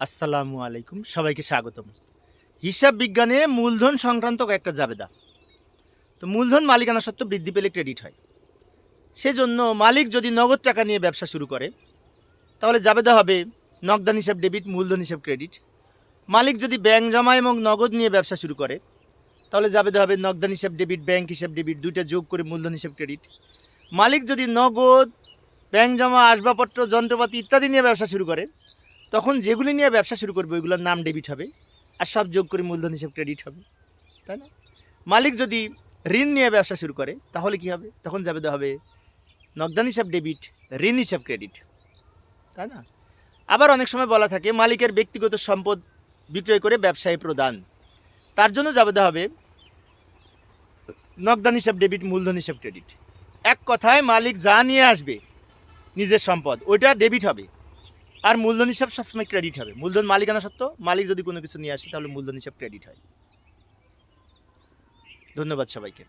আসসালামু আলাইকুম, সবাইকে স্বাগতম। হিসাব বিজ্ঞানে মূলধন সংক্রান্ত একটা জাবেদা। তো মূলধন মালিকানা সত্ত্ব বৃদ্ধি পেলে ক্রেডিট হয়। সেজন্য মালিক যদি নগদ টাকা নিয়ে ব্যবসা শুরু করে, তাহলে জাবেদা হবে নগদান হিসাব ডেবিট, মূলধন হিসাব ক্রেডিট। মালিক যদি ব্যাংক জমা এবং নগদ নিয়ে ব্যবসা শুরু করে, তাহলে জাবেদা হবে নগদান হিসাব ডেবিট, ব্যাংক হিসাব ডেবিট, দুইটা যোগ করে মূলধন হিসাব ক্রেডিট। মালিক যদি নগদ, ব্যাংক জমা, আসবাবপত্র, যন্ত্রপাতি ইত্যাদি নিয়ে ব্যবসা শুরু করে তখন যেগুলি নিয়ে ব্যবসা শুরু করবে, ওইগুলোর নাম ডেবিট হবে, আর সব যোগ করে মূলধন হিসেব ক্রেডিট হবে, তাই না? মালিক যদি ঋণ নিয়ে ব্যবসা শুরু করে, তাহলে কি হবে? তখন যাবে দেওয়া হবে নগদান হিসাব ডেবিট ঋণ হিসাব ক্রেডিট তাই না? আবার অনেক সময় বলা থাকে, মালিকের ব্যক্তিগত সম্পদ বিক্রয় করে ব্যবসায় প্রদান, তার জন্য যাবে দেওয়া হবে নগদান হিসাব ডেবিট মূলধন হিসাব ক্রেডিট এক কথায় মালিক যা নিয়ে আসবে, নিজের সম্পদ, ওইটা ডেবিট হবে। আর মূলধন হিসাব সবসময় ক্রেডিট হবে। মূলধন মালিকানা সত্ত্বেও মালিক যদি কোনো কিছু নিয়ে আসে, তাহলে মূলধন হিসাব ক্রেডিট হয়। ধন্যবাদ সবাইকে।